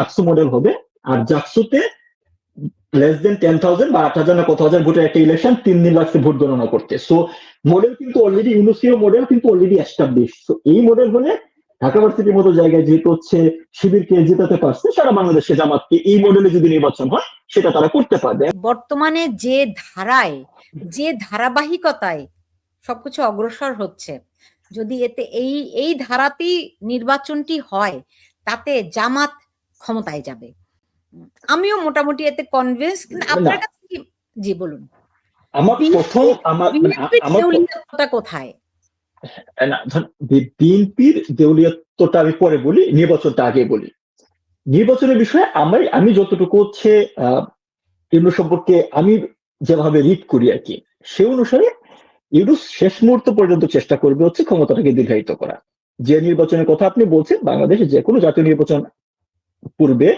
DUCSU model হবে। আর জাকসুতে লেস দেন টেন থাউজেন্ড বা আট হাজার না কত হাজার ভোটের একটা ইলেকশন তিন দিন লাগছে ভোট গণনা করতে। সো মডেল কিন্তু অলরেডি ইউনিসিও মডেল কিন্তু অলরেডি এস্টাবলিশ তো এই মডেল হলে ঢাকা ভার্সিটির মতো জায়গায় যেহেতু হচ্ছে শিবিরকে জেতাতে পারছে, সারা বাংলাদেশে জামাতকে এই মডেলে যদি নির্বাচন হয়, সেটা তারা করতে পারবে। বর্তমানে যে ধারায়, যে ধারাবাহিকতায় সবকিছু অগ্রসর হচ্ছে, যদি এতে এই এই ধারাতেই নির্বাচনটি হয়, তাতে জামাত ক্ষমতায় যাবে। আমিও মোটামুটি এতে কনভিন্স আপনার কাছে কি জি বলুন। আমার প্রথম আমার মানে আমার কোথায়? বিএনপির দেউলিয়ত্বটা আমি পরে বলি নির্বাচনটা আগে বলি। নির্বাচনের বিষয়ে আমি আমি যতটুকু হচ্ছে আহ ইউনু সম্পর্কে আমি যেভাবে রিড করি আর কি সে অনুসারে ইউনুস শেষ মুহূর্ত পর্যন্ত চেষ্টা করবে হচ্ছে ক্ষমতাটাকে দীর্ঘায়িত করা। যে নির্বাচনের কথা আপনি বলছেন বাংলাদেশে যে কোনো জাতীয় নির্বাচন পূর্বে।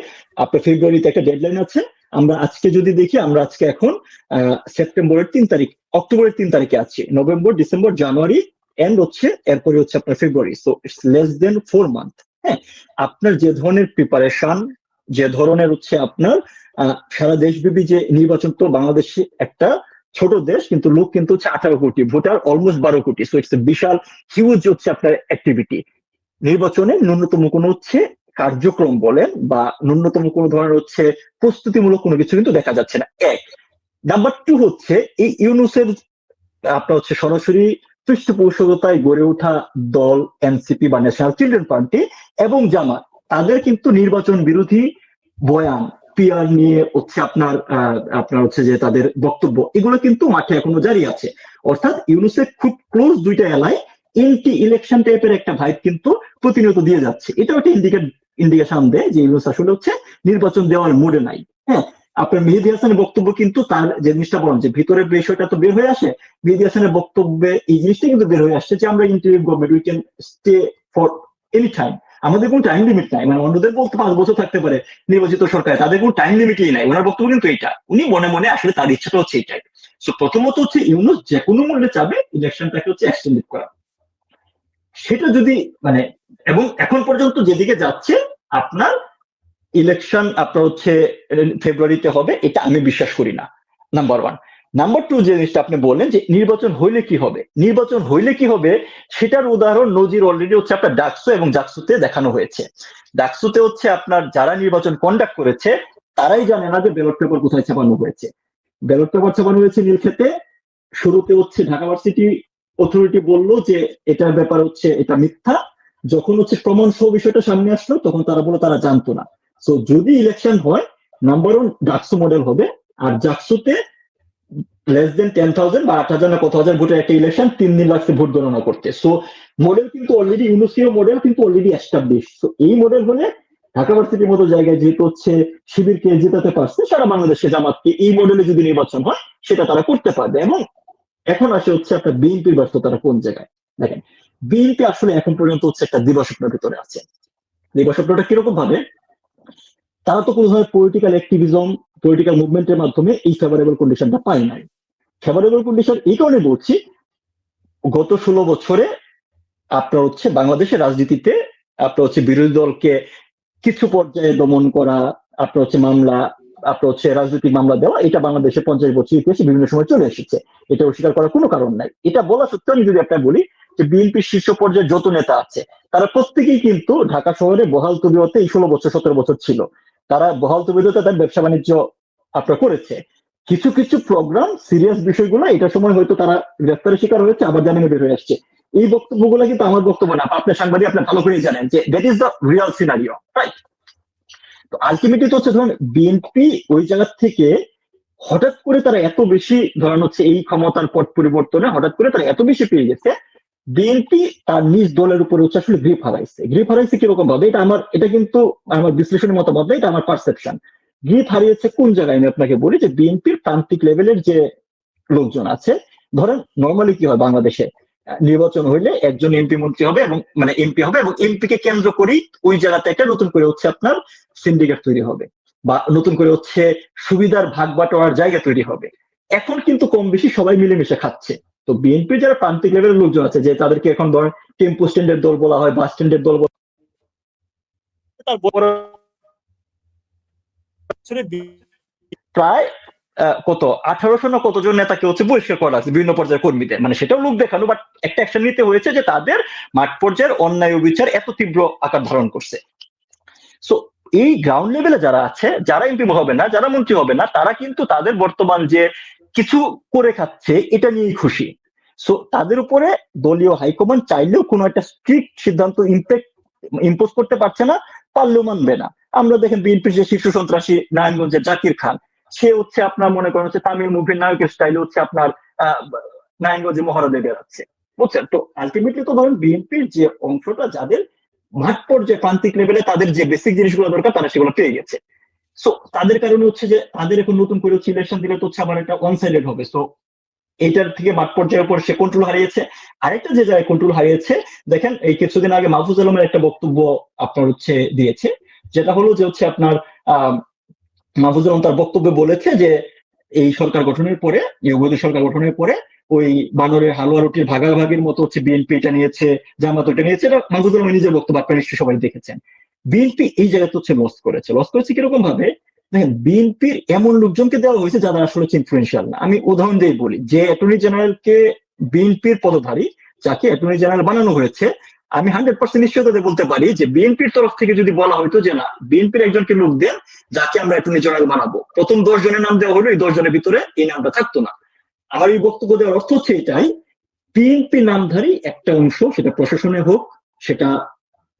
আপনার ফেব্রুয়ারিতে একটা ডেডলাইন আছে। আমরা আজকে যদি দেখি, আমরা আজকে এখন সেপ্টেম্বরের তিন তারিখ, অক্টোবরের তিন তারিখে আছি। নভেম্বর, ডিসেম্বর, জানুয়ারি এন্ড হচ্ছে, এরপরে হচ্ছে আপনার February. So it's less than four month হ্যাঁ? আপনার যে ধরনের প্রিপারেশন যে ধরনের হচ্ছে আপনার সারা দেশব্যাপী যে নির্বাচন, তো বাংলাদেশে একটা ছোট দেশ, কিন্তু লোক কিন্তু হচ্ছে আঠারো কোটি, ভোটার অলমোস্ট বারো কোটি। সো ইটস বিশাল হিউজ হচ্ছে আপনার অ্যাক্টিভিটি নির্বাচনে ন্যূনতম কোনো হচ্ছে কার্যক্রম বলেন বা ন্যূনতম কোনো ধরনের হচ্ছে প্রস্তুতিমূলক কোনো কিছু কিন্তু দেখা যাচ্ছে না। এক, নাম্বার টু হচ্ছে এই ইউনুসের, আপনার হচ্ছে সরাসরি পৃষ্ঠপোষকতায় গড়ে ওঠা দল এনসিপি বা ন্যাশনাল চিলড্রেন পার্টি এবং জামাত, তাদের কিন্তু নির্বাচন বিরোধী বয়ান পিয়ার নিয়ে হচ্ছে আপনার আপনার হচ্ছে যে তাদের বক্তব্য, এগুলো কিন্তু মাঠে এখনও জারি আছে। অর্থাৎ ইউনুসের খুব ক্লোজ দুইটা এলাকায় এন্টি ইলেকশন টাইপের একটা ভাইব কিন্তু প্রতিনিয়ত দিয়ে যাচ্ছে। এটাও একটা ইন্ডিকেট ইন্ডিকেশন দেয় যে ইউনুস আসলে হচ্ছে নির্বাচন দেওয়ার মোডে নাই। হ্যাঁ আপনার মেহেদি হাসানের বক্তব্য কিন্তু তার যে জিনিসটা বলেন যে ভিতরের বিষয়টা তো বের হয়ে আসে, মেহেদি হাসানের বক্তব্যে এই জিনিসটা কিন্তু বের হয়ে আসছে যে আমরা interim government we can stay for any time আমাদের কোনো টাইম লিমিট নাই। মানে অন্যদের বলতে পাঁচ বছর থাকতে পারে নির্বাচিত সরকার, তাদের কোনো টাইম লিমিটই নাই। ওনার বক্তব্য কিন্তু এটা উনি মনে মনে আসলে তার ইচ্ছাটা হচ্ছে এইটাই। সো প্রথমত হচ্ছে ইউনুস যে কোনো মূল্যে চাবে ইলেকশনটাকে হচ্ছে এক্সটেন্ডেড করা। সেটা যদি মানে এবং এখন পর্যন্ত যেদিকে যাচ্ছে, আপনার ইলেকশন আপনার হচ্ছে ফেব্রুয়ারিতে হবে, এটা আমি বিশ্বাস করি না নাম্বার ওয়ান নাম্বার টু যে জিনিসটা আপনি বললেন যে নির্বাচন হইলে কি হবে? নির্বাচন হইলে কি হবে? সেটার উদাহরণ নজির অলরেডি হচ্ছে আপনার ডাকসু এবং জাকসুতে দেখানো হয়েছে। ডাকসুতে হচ্ছে আপনার যারা নির্বাচন কন্ডাক্ট করেছে, তারাই জানে না যে ব্যালট পেপার কোথায় ছাপানো হয়েছে। ব্যালট পেপার ছাপানো হয়েছে নীলক্ষেতে শুরুতে হচ্ছে ঢাকা ভার্সিটি অথরিটি বলল যে এটার ব্যাপার হচ্ছে এটা মিথ্যা যখন হচ্ছে প্রমাণ সহ বিষয়টা সামনে আসলো, তখন তারা বলল তারা জানতো না। সো যদি ইলেকশন হয় নাম্বার ওয়ান ডাকসু মডেল হবে। আর জাকসুতে লেস দেন টেন থাউজেন্ড বা আট হাজার না কত হাজার ভোটের একটা ইলেকশন তিন দিন লাগছে ভোট গণনা করতে। সো মডেল কিন্তু অলরেডি ইউনিসিও মডেল কিন্তু অলরেডি এস্টাবলিশ তো এই মডেল হলে ঢাকা ভার্সিটির মতো জায়গায় যেহেতু হচ্ছে শিবিরকে জেতাতে পারছে, সারা বাংলাদেশে জামাতকে এই মডেলে যদি নির্বাচন হয়, সেটা তারা করতে পারবে। এবং এখন আসে হচ্ছে একটা বিএনপির ব্যস্ততাটা কোন জায়গায়? দেখেন বিএনপি আসলে এখন পর্যন্ত হচ্ছে একটা দিবাস্বপ্নের ভিতরে আছে। দিবাস্বপ্নটা কীরকম ভাবে? তারা তো কোনো ধরনের পলিটিক্যাল অ্যাক্টিভিজম পলিটিক্যাল মুভমেন্টের মাধ্যমে এই ফেভারেবল কন্ডিশনটা পায় নাই। ফেভারেবল কন্ডিশন এই কারণে বলছি, গত ষোলো বছরে আপনার হচ্ছে বাংলাদেশের রাজনীতিতে আপনার হচ্ছে বিরোধী দলকে কিছু পর্যায়ে দমন করা, আপনার হচ্ছে মামলা, আপনার হচ্ছে রাজনৈতিক মামলা দেওয়া, এটা বাংলাদেশের পঞ্চাশ বছর ইতিহাসে বিভিন্ন সময় চলে এসেছে। এটা অস্বীকার করার কোনো কারণ নাই। এটা বলা সত্ত্বেও আমি যদি একটা বলি যে বিএনপির শীর্ষ পর্যায়ে যত নেতা আছে, তারা প্রত্যেকেই কিন্তু ঢাকা শহরে বহাল তবিয়তে এই ষোলো বছর, সতেরো বছর ছিল। তারা বহাল তবিয়তে তার ব্যবসা বাণিজ্য আপনার করেছে। কিছু কিছু প্রোগ্রাম, সিরিয়াস বিষয়গুলো এটার সময় হয়তো তারা গ্রেফতারের শিকার হয়েছে, আবার জামিনে বের হয়ে আসছে। এই বক্তব্যগুলো কিন্তু আমার বক্তব্য না, আপনি সাংবাদিক, আপনি ভালো করেই জানেন যে that is the real scenario right তো আলটিমেটলি তো হচ্ছে ধরুন, বিএনপি ওই জায়গা থেকে হঠাৎ করে তারা এত বেশি, ধরেন হচ্ছে এই ক্ষমতার পট পরিবর্তনে হঠাৎ করে তারা এত বেশি পেয়ে গেছে বিএনপি তার নিজ দলের উপরে হচ্ছে আসলে গ্রিপ হারাইছে। গ্রিপ হারাইছে কীরকম ভাবে? এটা আমার এটা কিন্তু আমার বিশ্লেষণের মতামত না, এটা আমার পারসেপশন গ্রিপ হারিয়েছে কোন জায়গায়? আমি আপনাকে বলি যে বিএনপির প্রান্তিক লেভেলের যে লোকজন আছে ধরেন নর্মালি কি হয় বাংলাদেশে? নির্বাচন হইলে একজন এমপি মন্ত্রী হবে এবং মানে এমপি হবে এবং এমপি কে কেন্দ্র করেই ওই জায়গাতে একটা নতুন করে হচ্ছে আপনার সিন্ডিকেট তৈরি হবে বা নতুন করে হচ্ছে সুবিধার ভাগ বাটোয়ার জায়গা তৈরি হবে। এখন কিন্তু কম বেশি সবাই মিলেমিশে খাচ্ছে। তো বিএনপি যারা প্রান্তিক লেভেলের লোকজন আছে যে তাদেরকে এখন ধরেন টেম্পো স্ট্যান্ডের দল বলা হয় বাস স্ট্যান্ডের দল বলা হয়, প্রায় কত? আঠারোশো না কতজন নেতাকে হচ্ছে বহিষ্কার করা আছে বিভিন্ন পর্যায়ের কর্মীদের। মানে সেটাও লোক দেখানো বাট একটা অ্যাকশন নিতে হয়েছে যে তাদের মাঠ পর্যায়ের অন্যায় বিচার এত তীব্র আকার ধারণ করছে। সো এই গ্রাউন্ড লেভেলে যারা আছে যারা এমপি হবে না যারা মন্ত্রী হবে না তারা কিন্তু তাদের বর্তমান যে কিছু করে খাচ্ছে, এটা নিয়েই খুশি। সো তাদের উপরে দলীয় হাইকমান্ড চাইলেও কোনো একটা স্ট্রিক্ট সিদ্ধান্ত ইম্প্যাক্ট ইম্পোজ করতে পারছে না, পারলেও মানবে না। আমরা দেখেন বিএনপির যে শীর্ষ সন্ত্রাসী নারায়ণগঞ্জের জাকির খান, সে হচ্ছে আপনার মনে করেন হচ্ছে তামিল মুভির নায়কের স্টাইল হচ্ছে আপনার নারায়ণগঞ্জে মহারাজে বেড়াচ্ছে। বুঝছেন? তো আলটিমেটলি তো ধরেন বিএনপির যে অংশটা, যাদের মাঠ পর্যায়ে প্রান্তিক লেভেলে তাদের যে বেসিক জিনিসগুলো দরকার, তারা সেগুলো পেয়ে গেছে। সো তাদের কারণে হচ্ছে যে, তাদের এখন নতুন করে হচ্ছে ইলেকশন দিলে তো হচ্ছে আবার একটা ওয়ান সাইডেড হবে। সো এইটার থেকে মাঠ পর্যায়ের উপর সে কন্ট্রোল হারিয়েছে। আরেকটা যে জায়গায় কন্ট্রোল হারিয়েছে, দেখেন এই কিছুদিন আগে মাহফুজ আলমের একটা বক্তব্য আপনার হচ্ছে দিয়েছে, যেটা হলো যে হচ্ছে আপনার, আহ, মাহফুজ আলম তার বক্তব্যে বলেছে যে, এই সরকার গঠনের পরে ইউগোদি সরকার গঠনের পরে, ওই বানরের হালুয়া রুটির ভাগাভাগির মতো হচ্ছে বিএনপি এটা নিয়েছে, জামাত ওটা নিয়েছে, এটা মাহফুজ আলমের নিজের বক্তব্য, আপনারা নিশ্চয়ই সবাই দেখেছেন। বিএনপি এই জায়গাতে হচ্ছে লস করেছে। লস করেছে কীরকম ভাবে দেখেন, বিএনপির এমন লোকজনকে দেওয়া হয়েছে যারা আসলে ইনফ্লুয়েন্সিয়াল না। আমি উদাহরণ দিয়ে বলি, যে অ্যাটর্নি জেনারেলকে বিএনপির পদধারী, যাকে অ্যাটর্নি জেনারেল বানানো হয়েছে, আমি হান্ড্রেড পার্সেন্ট নিশ্চয়তা বলতে পারি যে বিএনপির তরফ থেকে যদি বলা হয়তো যে না, বিএনপির একজনকে লোক দেন, যাকে আমরা অ্যাটর্নি জেনারেল বানাবো। প্রথম দশ জনের নাম দেওয়া হলো, এই দশ জনের ভিতরে এই নামটা থাকতো না। আমার এই বক্তব্য দেওয়ার অর্থ হচ্ছে এটাই, বিএনপি নামধারী একটা অংশ, সেটা প্রশাসনে হোক, সেটা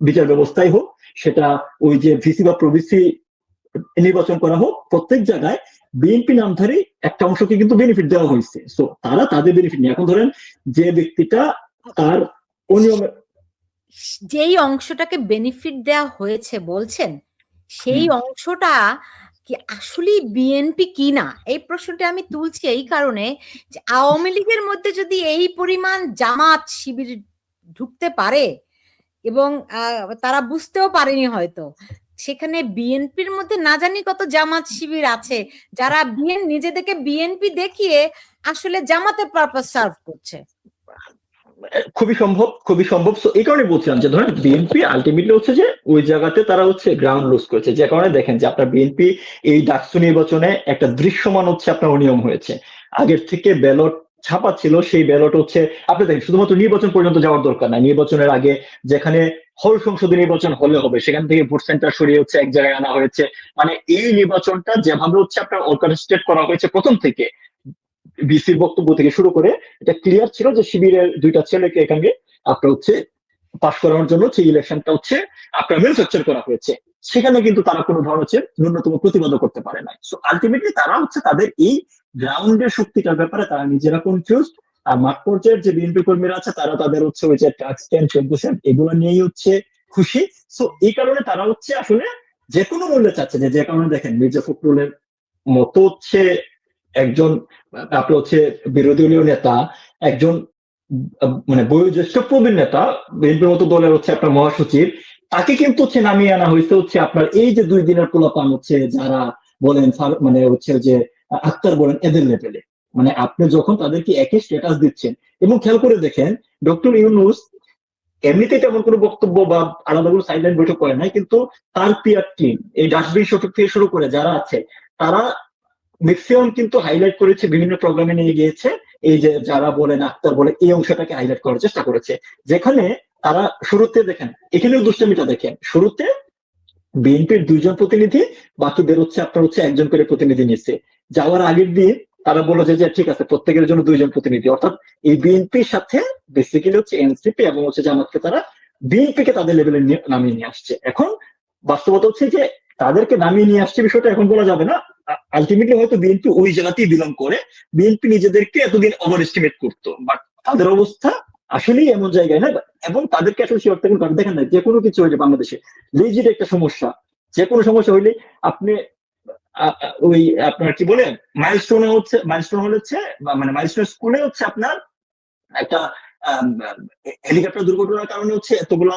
বিচার ব্যবস্থায় হোক সেটা ওই যে ভিসি বা প্রভিসি নির্বাচন করা হোক প্রত্যেক জায়গায় বিএনপি নামধারী একটা অংশকে কিন্তু বেনিফিট দেওয়া হয়েছে। সো তারা তাদের বেনিফিট নিয়ে। এখন ধরেন যে ব্যক্তিটা তার অনিয়মে যেই অংশটাকে বেনিফিট দেওয়া হয়েছে বলছেন সেই অংশটা কি আসলে বিএনপি কি না এই প্রশ্নটা আমি তুলছি এই কারণে যে আওয়ামী লীগের মধ্যে যদি এই পরিমাণ জামাত শিবির ঢুকতে পারে এবং তারা বুঝতেও পারেনি হয়তো। সেখানে বিএনপির মধ্যে না জানি কত জামাত শিবির আছে, যারা বিএন, নিজেদেরকে বিএনপি দেখিয়ে আসলে জামাতের পারপাস সার্ভ করছে। খুবই সম্ভব খুবই সম্ভব। এই কারণে বলছিলাম যে, ধরেন বিএনপি আলটিমেটলি হচ্ছে যে, ওই জায়গাতে তারা হচ্ছে গ্রাউন্ড লুজ করেছে। যে কারণে দেখেন যে, আপনার বিএনপি এই ডাকসু নির্বাচনে একটা দৃশ্যমান হচ্ছে আপনার অনিয়ম হয়েছে। আগের থেকে ব্যালট ছাপা ছিল সেই ব্যালট হচ্ছে, আপনি দেখেন, শুধুমাত্র নির্বাচন পর্যন্ত যাওয়ার দরকার নাই। নির্বাচনের আগে যেখানে হল সংসদীয় নির্বাচন হলে হবে, সেখান থেকে ভোট সেন্টার সরিয়ে হচ্ছে এক জায়গায় আনা হয়েছে। মানে এই নির্বাচনটা যেভাবে হচ্ছে আপনার অর্গানাইজেড করা হয়েছে প্রথম থেকে বিসির বক্তব্য থেকে শুরু করে, এটা ক্লিয়ার ছিল যে শিবিরের দুইটা ছেলেকে এখানে আপনার হচ্ছে পাশ করানোর জন্য সেই ইলেকশনটা হচ্ছে আপনার ম্যানুফ্যাকচার করা হয়েছে। সেখানে কিন্তু তারা কোনো ধরনের হচ্ছে ন্যূনতম প্রতিবাদ করতে পারে না সো আলটিমেটলি তারা হচ্ছে তাদের এই গ্রাউন্ডের শক্তিটার ব্যাপারে তারা নিজেরা কনফিউজ আর মাঠ পর্যায়ের যে বিএনপি কর্মীরা আছে, তারা তাদের হচ্ছে ওই যে ট্যাক্স টেন সেন্ট এগুলো নিয়েই হচ্ছে খুশি। সো এই কারণে তারা হচ্ছে আসলে যে কোনো মূল্যে চাচ্ছে যে যে কারণে দেখেন, মির্জা ফখরুলের মতো হচ্ছে একজন আপনার হচ্ছে বিরোধী দলীয় নেতা, একজন মানে বয়োজ্যেষ্ঠ প্রবীণ নেতা বিএনপির মতো দলের হচ্ছে আপনার মহাসচিব তাকে কিন্তু হচ্ছে নামিয়ে আনা হয়েছে হচ্ছে আপনার এই যে দুই দিনের পোলাপান হচ্ছে যারা বলেন মানে হচ্ছে যে আক্তার বলেন এদের লেভেলে মানে আপনি যখন তাদেরকে একই স্ট্যাটাস দিচ্ছেন, এবং খেয়াল করে দেখেন, ডক্টর ইউনুস এমনিতে তেমন কোনো বক্তব্য বা আলাদা কোনো সাইডলাইন বৈঠক করে নাই, কিন্তু তার পিয়ার টিম এই ডাস্টবিন শটক থেকে শুরু করে যারা আছে, তারা ম্যাক্সিমাম কিন্তু হাইলাইট করেছে, বিভিন্ন প্রোগ্রামে নিয়ে গিয়েছে। এই যে যারা বলেন, আক্তার বলে এই অংশটাকে হাইলাইট করার চেষ্টা করেছে। যেখানে তারা শুরুতে দেখেন, এখানেও দুষ্টমিটা দেখেন। শুরুতে বিএনপির দুইজন প্রতিনিধি, বাকিদের হচ্ছে আপনার হচ্ছে একজন করে প্রতিনিধি নিচ্ছে। যাওয়ার আগের দিন তারা বলল যে, ঠিক আছে, প্রত্যেকের জন্য দুইজন প্রতিনিধি। অর্থাৎ এই বিএনপির সাথে বেসিক্যালি হচ্ছে এনসিপি এবং হচ্ছে জামাতকে তারা বিএনপি কে তাদের লেভেলে নামিয়ে নিয়ে আসছে। এখন বাস্তবতা হচ্ছে যে তাদেরকে নামিয়ে নিয়ে আসছে বিষয়টা এখন বলা যাবে না। আলটিমেটলি হয়তো বিএনপি ওই জায়গাতেই বিলং করে। বিএনপি নিজেদেরকে এতদিন ওভার এস্টিমেট করতো। বাট তাদের অবস্থা আসলেই এমন জায়গায় না। এবং তাদেরকে আসলে সে অর্থ কোনো দেখেন না যে কোনো কিছু হয়েছে বাংলাদেশে লেজিট একটা সমস্যা। যে কোনো সমস্যা হইলে আপনি ওই আপনার কি বলে মাইলস্টোনে হচ্ছে মাইলস্টোন হলে হচ্ছে মানে মাইলস্টোন স্কুলে হচ্ছে আপনার একটা হেলিকপ্টার দুর্ঘটনার কারণে হচ্ছে এতগুলা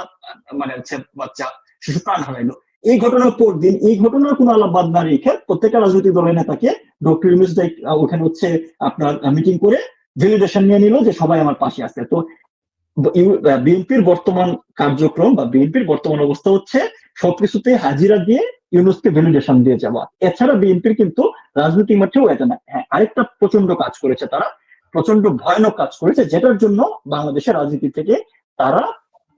মানে হচ্ছে বাচ্চা, শিশু প্রাণ হারাইলো। এই ঘটনার পর দিন এই ঘটনার কোনো আলাপবাদ না রেখে প্রত্যেকটা রাজনৈতিক দলের নেতাকে ডক্টর ইউনুস ওখানে হচ্ছে আপনার মিটিং করে ভ্যালিডেশন নিয়ে নিল যে সবাই আমার পাশে আছে। তো বিএনপির বর্তমান কার্যক্রম বা বিএনপির বর্তমান অবস্থা হচ্ছে সবকিছুতে হাজিরা দিয়ে ইউনুসকে ভ্যালিডেশন দিয়ে যাওয়া। এছাড়া বিএনপির কিন্তু রাজনৈতিক মাঠেও এটা না হ্যাঁ আরেকটা প্রচণ্ড কাজ করেছে তারা প্রচণ্ড ভয়ানক কাজ করেছে, যেটার জন্য বাংলাদেশের রাজনীতি থেকে তারা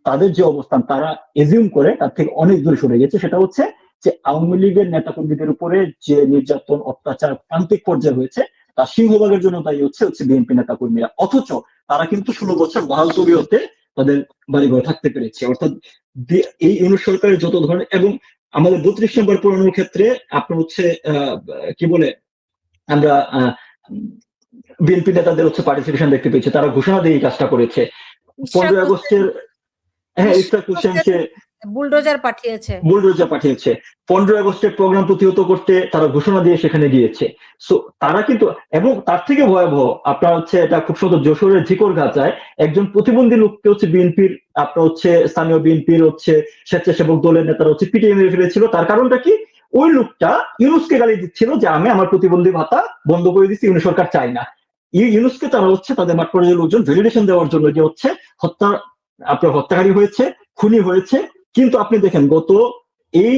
তাদের যে অবস্থান তারা এজিউম করে তার থেকে অনেক দূরে সরে গেছে। সেটা হচ্ছে যে আওয়ামী লীগের নেতাকর্মীদের উপরে যে নির্যাতন অত্যাচার প্রান্তিক পর্যায়ে হয়েছে তার সিংহভাগের জন্য দায়ী হচ্ছে হচ্ছে বিএনপি নেতাকর্মীরা। অথচ তারা কিন্তু ষোলো বছর বহাল তবিয়তে তাদের বাড়ি ঘরে থাকতে পেরেছে। অর্থাৎ এই ইউনিট সরকারের যত ধরনের এবং আমাদের বত্রিশ নম্বর পুরানোর ক্ষেত্রে আপনার হচ্ছে আহ, কি বলে আমরা বিএনপি নেতাদের হচ্ছে পার্টিসিপেশন দেখতে পেয়েছি। তারা ঘোষণা দিয়ে এই কাজটা করেছে। পনেরোই আগস্টের হ্যাঁ ইসরাক বুলডোজার পাঠিয়েছে। বুলডোজার পাঠিয়েছে। পনেরোই আগস্টের প্রোগ্রাম প্রতিহত করতে তারা ঘোষণা দিয়ে সেখানে গিয়েছে। সো তারা কিন্তু এবং তার থেকে ভয়াবহ আপনার হচ্ছে এটা খুব সুন্দর যশোরের ঝিকর গাছায় একজন প্রতিবন্ধী লোককে হচ্ছে বিএনপির আপনার হচ্ছে স্থানীয় বিএনপির হচ্ছে স্বেচ্ছাসেবক দলের নেতারা হচ্ছে পিটিয়ে মেরে ফেলেছিল। তার কারণটা কি? ওই লোকটা ইউনুসকে গালি দিচ্ছিল যে আমি আমার প্রতিবন্ধী ভাতা বন্ধ করে দিচ্ছি ইউনুস সরকার চাই না। ইউনুসকে তারা হচ্ছে তাদের মাঠ পর্যায়ের লোকজন ভ্যালিডেশন দেওয়ার জন্য যে হচ্ছে হত্যা আপনার হত্যাকারী হয়েছে, খুনি হয়েছে, কিন্তু আপনি দেখেন গত এই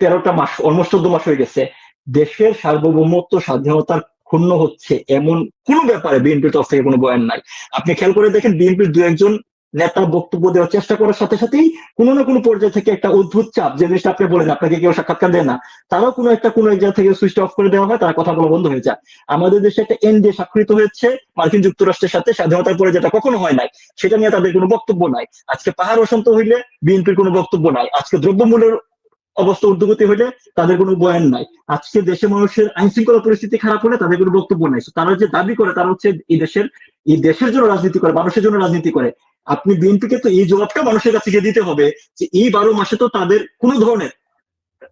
তেরোটা মাস অলমোস্ট চোদ্দ মাস হয়ে গেছে, দেশের সার্বভৌমত্ব, স্বাধীনতার ক্ষুণ্ণ হচ্ছে এমন কোন ব্যাপারে বিএনপির তরফ থেকে কোনো বয়ান নাই। আপনি খেয়াল করে দেখেন বিএনপির দু একজন নেতা বক্তব্য দেওয়ার চেষ্টা করার সাথে সাথেই কোনো না কোনো পর্যায়ে থেকে একটা অদ্ভুত চাপ, যে জিনিসটা আপনি বলেন, আপনাকে কেউ সাক্ষাৎকার দেয় না। তারাও কোনো একটা কোনো এক জায়গা থেকে সুইচ অফ করে দেওয়া হয়, তারা কথা বলা বন্ধ হয়ে যায়। আমাদের দেশে একটা এনডিএ স্বাক্ষরিত হয়েছে, মার্কিন যুক্তরাষ্ট্রের সাথে, স্বাধীনতার পরে যেটা কখনো হয় নাই। সেটা নিয়ে তাদের কোনো বক্তব্য নাই। আজকে পাহাড় অশান্ত হইলে বিএনপির কোনো বক্তব্য নাই। আজকে দ্রব্যমূল্যের অবস্থা ঊর্ধ্বগতি হইলে তাদের কোনো বয়ান নাই। আজকে দেশে মানুষের আইন শৃঙ্খলা পরিস্থিতি খারাপ হলে তাদের কোনো বক্তব্য নাই। তারা যে দাবি করে, তারা হচ্ছে এই দেশের এই দেশের জন্য রাজনীতি করে, মানুষের জন্য রাজনীতি করে। আপনি বিএনপিকে তো এই জবাবটা মানুষের কাছে গিয়ে দিতে হবে যে এই বারো মাসে তো তাদের কোনো ধরনের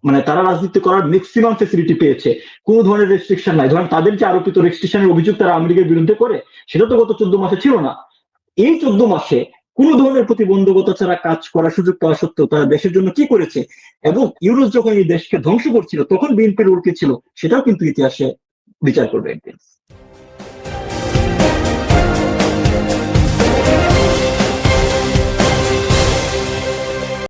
মানে তারা রাজনীতি করার ম্যাক্সিমাম ফেসিলিটি পেয়েছে। কোনো ধরনের রেস্ট্রিকশন নাই। ধরেন তাদের যে আরোপিত রেস্ট্রিকশনের অভিযোগ তারা লীগের বিরুদ্ধে করে, সেটা তো গত চোদ্দ মাসে ছিল না। এই চোদ্দ মাসে কোন ধরনের প্রতিবন্ধকতা ছাড়া কাজ করার সুযোগ পাওয়া সত্ত্বেও তারা দেশের জন্য কি করেছে? এবং ইউরোপ যখন এই দেশকে ধ্বংস করছিল, তখন বিএনপির রোল ছিল? সেটাও কিন্তু ইতিহাসে বিচার করবে একদিন।